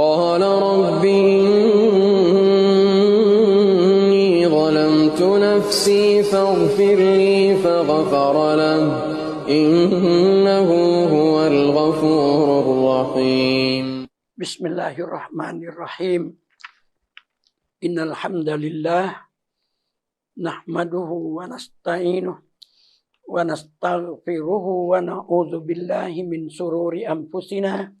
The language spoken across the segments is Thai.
قال رب إني ظلمت نفسي فاغفر لي فغفر له. إنه هو الغفور الرحيم. بسم الله الرحمن الرحيم. إن الحمد لله نحمده ونستعينه ونستغفره ونعوذ بالله من شرور أنفسنا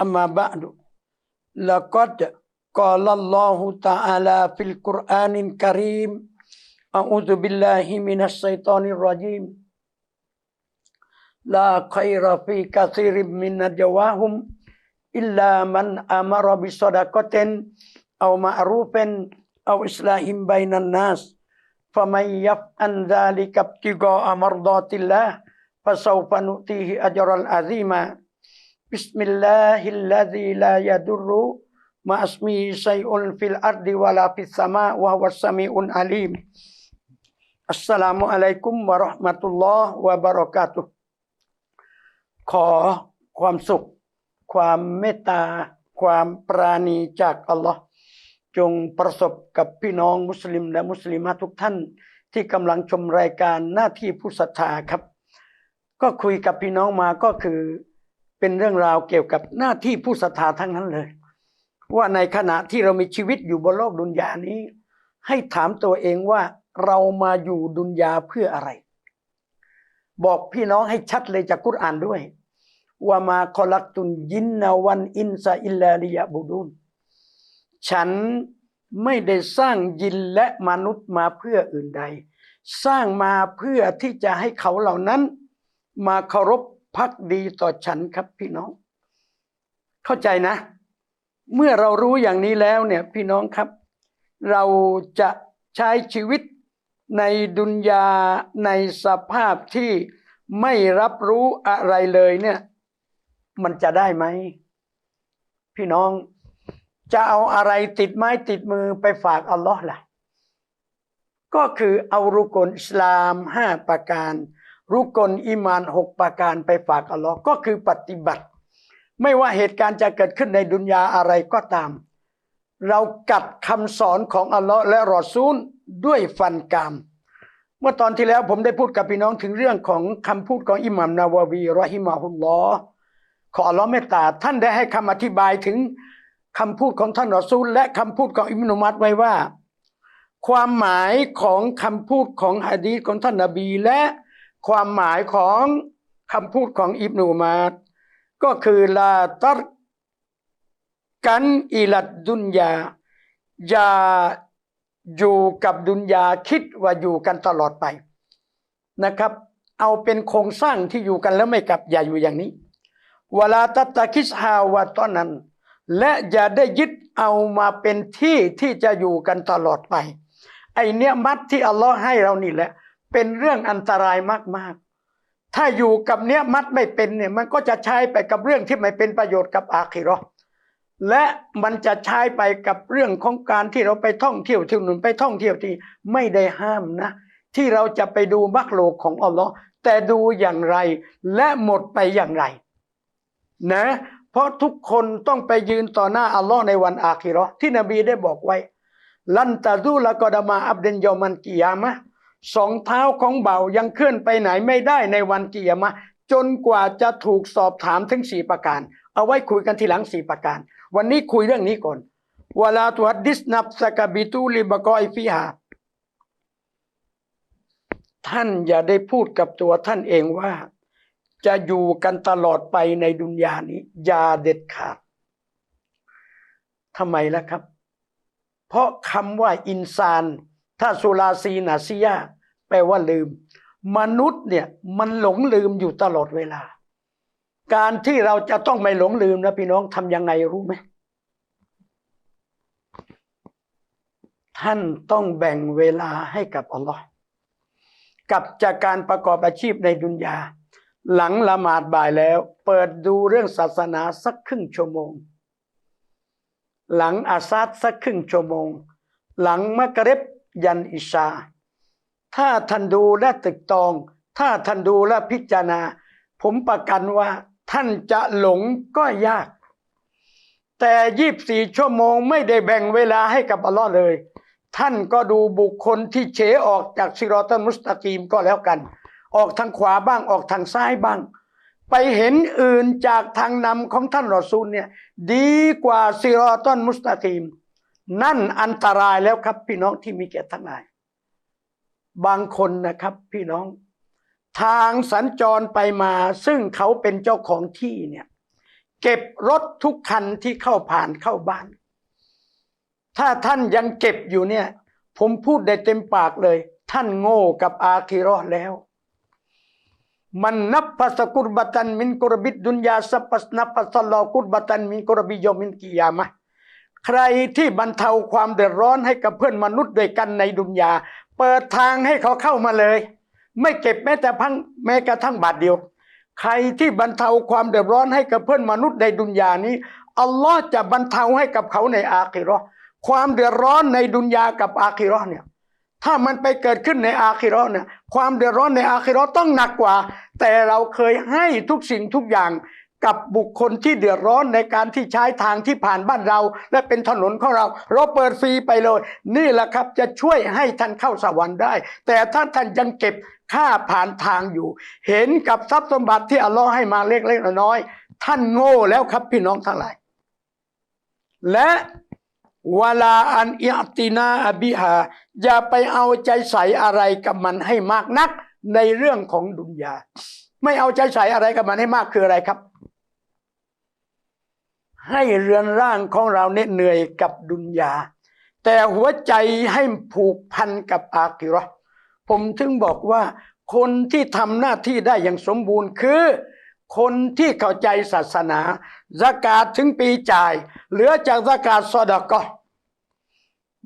Ama ba'du. Laqad qala Allah ta'ala fil Qur'anil Karim. A'udzu billahi minasy syaithanir rajim. La khaira fi katsirin min najwahum illa man amara bi sadaqatin aw ma'rufin aw islahim bainan nas. Faman yaf'an dzalika ibtigha'a mardatillah fasawfa nutihi azima. بسم الله الذي لا يضر مع اسمه شيء في الأرض ولا في السماء وهو السميع العليم السلام عليكم ورحمة الله وبركاته ขอความสุข ความเมตตา ความปราณีจากอัลลอฮ์จงประสบกับพี่น้องมุสลิมและมุสลิมทุกท่าน ที่กำลังชมรายการหน้าที่ผู้ศรัทธาครับ ก็คุยกับพี่น้องมาก็คือ เป็นเรื่องราวเกี่ยวกับหน้าที่ผู้ศรัทธาทั้งนั้นเลย ว่าในขณะที่เรามีชีวิตอยู่บนโลกดุนยานี้ ให้ถามตัวเองว่าเรามาอยู่ดุนยาเพื่ออะไร บอกพี่น้องให้ชัดเลยจากกุรอานด้วยว่ามาคอลักตุนยินนาวันอินซาอิลลาลิยะบูดุนฉันไม่ได้สร้างยินและมนุษย์มาเพื่ออื่นใด สร้างมาเพื่อที่จะให้เขาเหล่านั้น มาเคารพ พักดีต่อฉันครับพี่น้อง เข้าใจนะ เมื่อเรารู้อย่างนี้แล้วเนี่ยพี่น้องครับ เราจะใช้ชีวิตในดุนยาในสภาพที่ไม่รับรู้อะไรเลยเนี่ย มันจะได้ไหม พี่น้องจะเอาอะไรติดไม้ติดมือไปฝากอัลลอฮ์ล่ะ ก็คือเอารุกลอิสลามห้าประการ รุกลอิมานหกประการไปฝากอัลลอฮ์ก็คือปฏิบัติ ไม่ว่าเหตุการณ์จะเกิดขึ้นในดุนยาอะไรก็ตาม เรากัดคำสอนของอัลลอฮ์และรอซูลด้วยฟันกาม เมื่อตอนที่แล้วผมได้พูดกับพี่น้องถึงเรื่องของคำพูดของอิหมัมนาววีรอฮิมาฮุลลอฮ์ขออัลลอฮ์เมตตา ท่านได้ให้คำอธิบายถึงคำพูดของท่านรอซูล และคำพูดของอิมนุมัดไว้ว่า ความหมายของคำพูดของฮะดีษของท่านนบีและ ความหมายของคำพูดของอิบนุมัดก็คือลาตัรกันอิลัดดุนยาอย่าอยู่กับดุนยาคิดว่าอยู่กันตลอดไปนะครับ เอาเป็นโครงสร้างที่อยู่กันแล้วไม่กลับอย่าอยู่อย่างนี้เวลาตัตตะคิสฮาวะตอนนั้น และอย่าได้ยึดเอามาเป็นที่ที่จะอยู่กันตลอดไปไอเนี้ยมัดที่อัลลอฮ์ให้เรานี่แหละ เป็นเรื่องอันตรายมากๆ ถ้าอยู่กับเนี้ยมัดไม่เป็นเนี่ยมันก็จะใช้ไปกับเรื่องที่ไม่เป็นประโยชน์กับอาคิราะห์และมันจะใช้ไปกับเรื่องของการที่เราไปท่องเที่ยวที่หนู่นไปท่องเที่ยวที่ไม่ได้ห้ามนะ ที่เราจะไปดูมักโลกของอัลลอฮ์แต่ดูอย่างไรและหมดไปอย่างไร นะ เพราะทุกคนต้องไปยืนต่อหน้าอัลลอฮ์ในวันอาคิราะห์ที่นบีได้บอกไว้ ลันตาดูละกอดามาอับเดนยอมันกิยามะ สองเท้าของเบายังเคลื่อนไปไหนไม่ได้ในวันกิยามะ จนกว่าจะถูกสอบถามถึงสี่ประการ เอาไว้คุยกันทีหลังสี่ประการ วันนี้คุยเรื่องนี้ก่อนวลาตุฮัดดิสนับสกบิตูลิบกอยฟิฮาท่านอย่าได้พูดกับตัวท่านเองว่า จะอยู่กันตลอดไปในดุนยานี้อย่าเด็ดขาดทำไมล่ะครับ เพราะคำว่าอินซาน ถ้าสุลาซีนาซียาแปลว่าลืม มนุษย์เนี่ยมันหลงลืมอยู่ตลอดเวลา การที่เราจะต้องไม่หลงลืมนะพี่น้องทำยังไงรู้ไหมท่านต้องแบ่งเวลาให้กับอัลลอฮ์กับจากการประกอบอาชีพในดุนยา หลังละหมาดบ่ายแล้ว เปิดดูเรื่องศาสนาสักครึ่งชั่วโมง หลังอาซาดสักครึ่งชั่วโมง หลังมะกร็บ ยันอิชาถ้าท่านดูและตึกตอง ถ้าท่านดูและพิจารณา ผมประกันว่า ท่านจะหลงก็ยาก แต่ยี่บสี่ชั่วโมงไม่ได้แบ่งเวลาให้กับอัลลอฮ์เลย ท่านก็ดูบุคคลที่เฉออกจากซิรอตันมุสตะกีมก็แล้วกัน ออกทางขวาบ้างออกทางซ้ายบ้างไปเห็นอื่นจากทางนำของท่านรอซูลเนี่ย ดีกว่าซิรอตันมุสตะกีม นั่นอันตรายแล้วครับ พี่น้องที่มีแก่ทั้งหลาย บางคนนะครับ พี่น้อง ทางสัญจรไปมา ซึ่งเขาเป็นเจ้าของที่เนี่ย เก็บรถทุกคันที่เข้าผ่านเข้าบ้าน ถ้าท่านยังเก็บอยู่เนี่ย ผมพูดได้เต็มปากเลย ท่านโง่กับอาคิเรอแล้ว มันนับปัสกุรบัตันมินกุรบิดดุนยาสัพสนับปัสลอกุรบัตันมินกุรบิยมินกิยามะ ใครที่บรรเทาความเดือดร้อนให้กับเพื่อนมนุษย์ด้วยกันในดุนยา เปิดทางให้เขาเข้ามาเลย ไม่เก็บแม้แต่พังแม้กระทั่งบาทเดียว ใครที่บรรเทาความเดือดร้อนให้กับเพื่อนมนุษย์ในดุนยานี้อัลลอฮ์จะบรรเทาให้กับเขาในอาคิราะห์ความเดือดร้อนในดุนยากับอาคิราะห์เนี่ยถ้ามันไปเกิดขึ้นในอาคิราะห์เนี่ยความเดือดร้อนในอาคิราะห์ต้องหนักกว่า แต่เราเคยให้ทุกสิ่งทุกอย่าง กับบุคคลที่เดือดร้อนในการที่ใช้ทางที่ผ่านบ้านเรา และเป็นถนนของเรา เราเปิดฟรีไปเลย นี่แหละครับจะช่วยให้ท่านเข้าสวรรค์ได้ แต่ถ้าท่านยังเก็บค่าผ่านทางอยู่ เห็นกับทรัพย์สมบัติที่อัลลอฮ์ให้มาเล็กๆน้อยๆท่านโง่แล้วครับพี่น้องทั้งหลาย และเวลาอันอิอตินาอบิฮาอย่าไปเอาใจใส่อะไรกับมันให้มากนักในเรื่องของดุนยา ไม่เอาใจใส่อะไรกับมันให้มากคืออะไรครับ ให้เรือนร่างของเราเนี่ยเหนื่อยกับดุนยา แต่หัวใจให้ผูกพันกับอาคิราะห์ผมถึงบอกว่า คนที่ทำหน้าที่ได้อย่างสมบูรณ์คือ คนที่เข้าใจศาสนาสกาดถึงปีจ่าย เหลือจากสกาดสอดกอ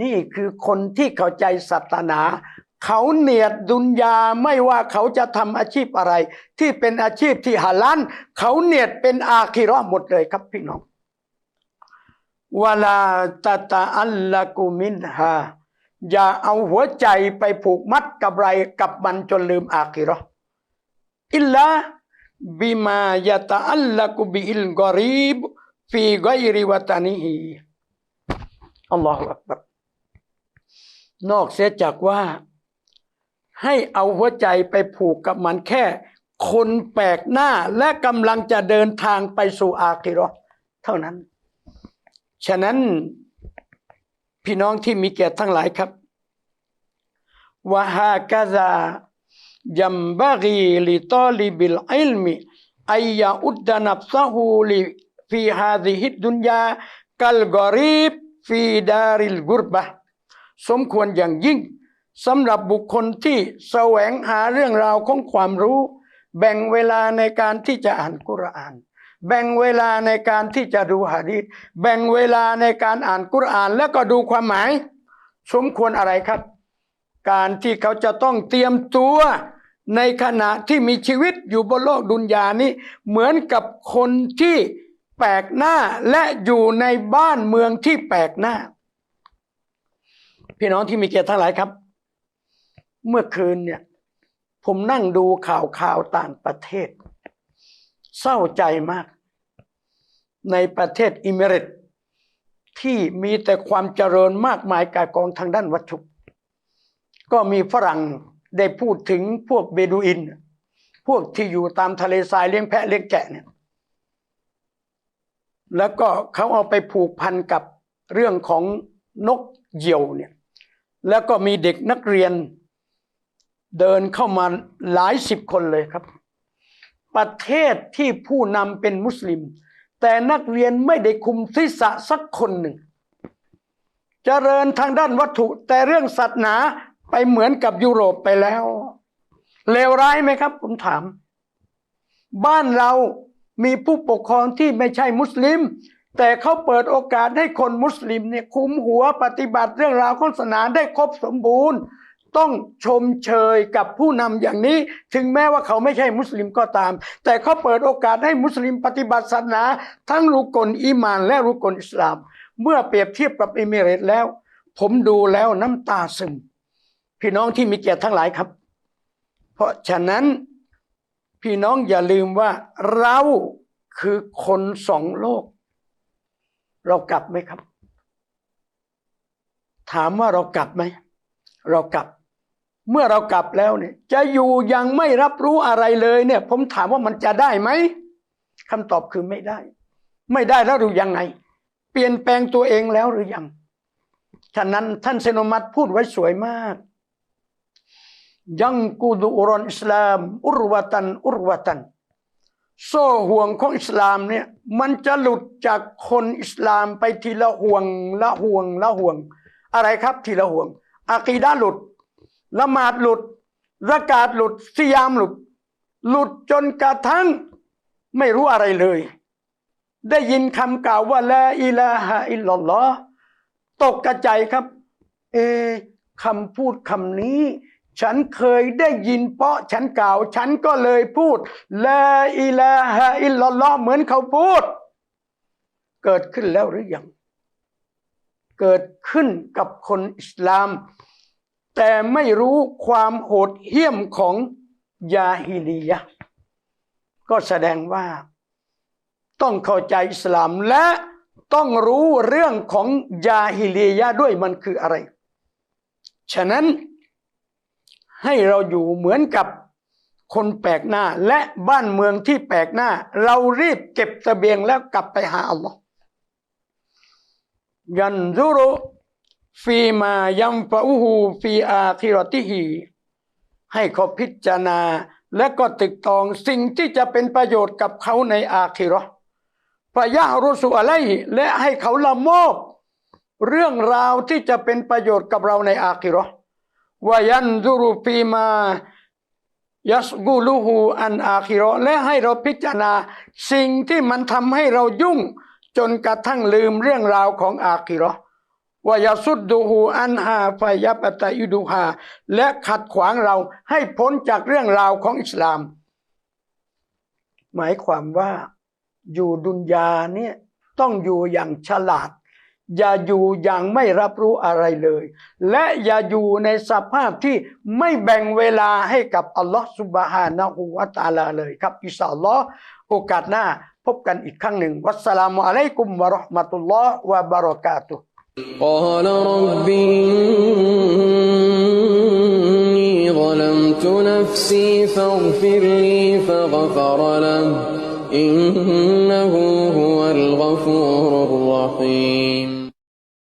นี่คือคนที่เข้าใจศาสนา เขาเนียดดุนยาไม่ว่าเขาจะทำอาชีพอะไร ที่เป็นอาชีพที่ฮาลันเขาเนียดเป็นอาคิราะห์หมดเลยครับพี่น้อง วลาตาตาอัลละกุมินฮาอย่าเอาหัวใจไปผูกมัดกับไรกับมันจนลืมอาคิราะห์อิลลาบิมายะตาอัลละกุบิอิลกอรีบฟีกอยริวตานิฮีอัลลอฮฺอักบัรนอกเสียจากว่า ให้เอาหัวใจไปผูกกับมันแค่ คนแปลกหน้าและกำลังจะเดินทางไปสู่อาคิราะห์เท่านั้น ฉะนั้นพี่น้องที่มีเกียรติทั้งหลายครับวะฮากะซายัมบะกีลิตอลิบิลอิลมิอัยยาอุดดะนับซะฮูลิฟีฮาซิฮิดดุนยากัลกอรีบฟีดาริลกุรบะสมควรอย่างยิ่งสำหรับบุคคลที่แสวงหาเรื่องราวของความรู้ แบ่งเวลาในการที่จะอ่านกุรอาน แบ่งเวลาในการที่จะดูหะดีษแบ่งเวลาในการอ่านกุรอาน แล้วก็ดูความหมาย สมควรอะไรครับ การที่เขาจะต้องเตรียมตัวในขณะที่มีชีวิตอยู่บนโลกดุนยานี้ เหมือนกับคนที่แปลกหน้าและอยู่ในบ้านเมืองที่แปลกหน้า พี่น้องที่มีเกียรติทั้งหลายครับ เมื่อคืนเนี่ย ผมนั่งดูข่าวข่าวต่างประเทศ เศร้าใจมาก ในประเทศอิมิเรตที่มีแต่ความเจริญมากมายกายกองทางด้านวัตถุ ก็มีฝรั่งได้พูดถึงพวกเบดูอิน พวกที่อยู่ตามทะเลทรายเลี้ยงแพะเลี้ยงแกะเนี่ยแล้วก็เขาเอาไปผูกพันกับเรื่องของนกเหยี่ยวเนี่ยแล้วก็มีเด็กนักเรียนเดินเข้ามาหลายสิบคนเลยครับ ประเทศที่ผู้นำเป็นมุสลิม แต่นักเรียนไม่ได้คุมศีรษะสักคนหนึ่งเจริญทางด้านวัตถุ แต่เรื่องศาสนาไปเหมือนกับยุโรปไปแล้ว เลวร้ายไหมครับ ผมถาม บ้านเรามีผู้ปกครองที่ไม่ใช่มุสลิม แต่เขาเปิดโอกาสให้คนมุสลิมเนี่ยคุมหัวปฏิบัติเรื่องราวของศาสนาได้ครบสมบูรณ์ ต้องชมเชยกับผู้นำอย่างนี้ ถึงแม้ว่าเขาไม่ใช่มุสลิมก็ตาม แต่เขาเปิดโอกาสให้มุสลิมปฏิบัติศาสนา ทั้งรุกลอีมานและรุกลอิสลาม เมื่อเปรียบเทียบกับเอมิเรตแล้ว ผมดูแล้วน้ำตาซึม พี่น้องที่มีเกียรติทั้งหลายครับ เพราะฉะนั้นพี่น้องอย่าลืมว่าเราคือคนสองโลก เรากลับไหมครับ ถามว่าเรากลับไหม เรากลับ เมื่อเรากลับแล้วเนี่ย จะอยู่ยังไม่รับรู้อะไรเลยเนี่ย ผมถามว่ามันจะได้ไหมคำตอบคือไม่ได้ ไม่ได้แล้วหรือยังไง เปลี่ยนแปลงตัวเองแล้วหรือยังฉะนั้นท่านเซโนมัตพูดไว้สวยมาก ยังกูดูอุรอนอิสลาม อุรวะตัน อุรวะตัน โซ่ห่วงของอิสลามเนี่ย มันจะหลุดจากคนอิสลามไปทีละห่วงละห่วงละห่วง อะไรครับทีละห่วงอากีดะห์หลุด ละหมาดหลุดระกาศหลุดสยามหลุด หลุดจนกระทั่งไม่รู้อะไรเลย ได้ยินคำกล่าวว่าละอิลาฮะอิลลัลลอฮ์ตกกระใจครับ เอคำพูดคำนี้ ฉันเคยได้ยินเพราะฉันกล่าว ฉันก็เลยพูดละอิลาฮะอิลลัลลอฮ์เหมือนเขาพูด เกิดขึ้นแล้วหรือยัง เกิดขึ้นกับคนอิสลาม แต่ไม่รู้ความโหดเหี้ยมของยาฮิลียะก็แสดงว่า ต้องเข้าใจอิสลามและต้องรู้เรื่องของยาฮิลียะด้วยมันคืออะไร ฉะนั้นให้เราอยู่เหมือนกับคนแปลกหน้าและบ้านเมืองที่แปลกหน้า เรารีบเก็บตะเสบียงแล้วกลับไปหาอัลลอฮ์ยันซุรุ ฟีมายัมฟะอูฮูฟีอาคิรติฮีให้เขาพิจารณาและก็ตึกตองสิ่งที่จะเป็นประโยชน์กับเขาในอาคิราะห์ฟะยะรุสุอะไรและให้เขาละโมบเรื่องราวที่จะเป็นประโยชน์กับเราในอาคิราะห์วายันซุรุฟีมายัสกูลูฮูอันอาคิราะห์และให้เราพิจารณาสิ่งที่มันทำให้เรายุ่งจนกระทั่งลืมเรื่องราวของอาคิราะห์ วายาสุดดูฮูอันฮาไฟยาปตะอิดูฮาและขัดขวางเราให้พ้นจากเรื่องราวของอิสลาม หมายความว่าอยู่ดุนยาเนี่ยต้องอยู่อย่างฉลาด อย่าอยู่อย่างไม่รับรู้อะไรเลย และอย่าอยู่ในสภาพที่ไม่แบ่งเวลาให้กับอัลลอฮฺสุบฮานะฮูวะตาลาเลยครับอิสอัลลอฮ์โอกาสหน้าพบกันอีกครั้งหนึ่ง วัสสลามุอะลัยกุมวะราะห์มะตุลลอฮ์วะบะเราะกาตุฮ์ قال رب إني ظلمت نفسي فاغفر لي فغفر له. إنه هو الغفور الرحيم.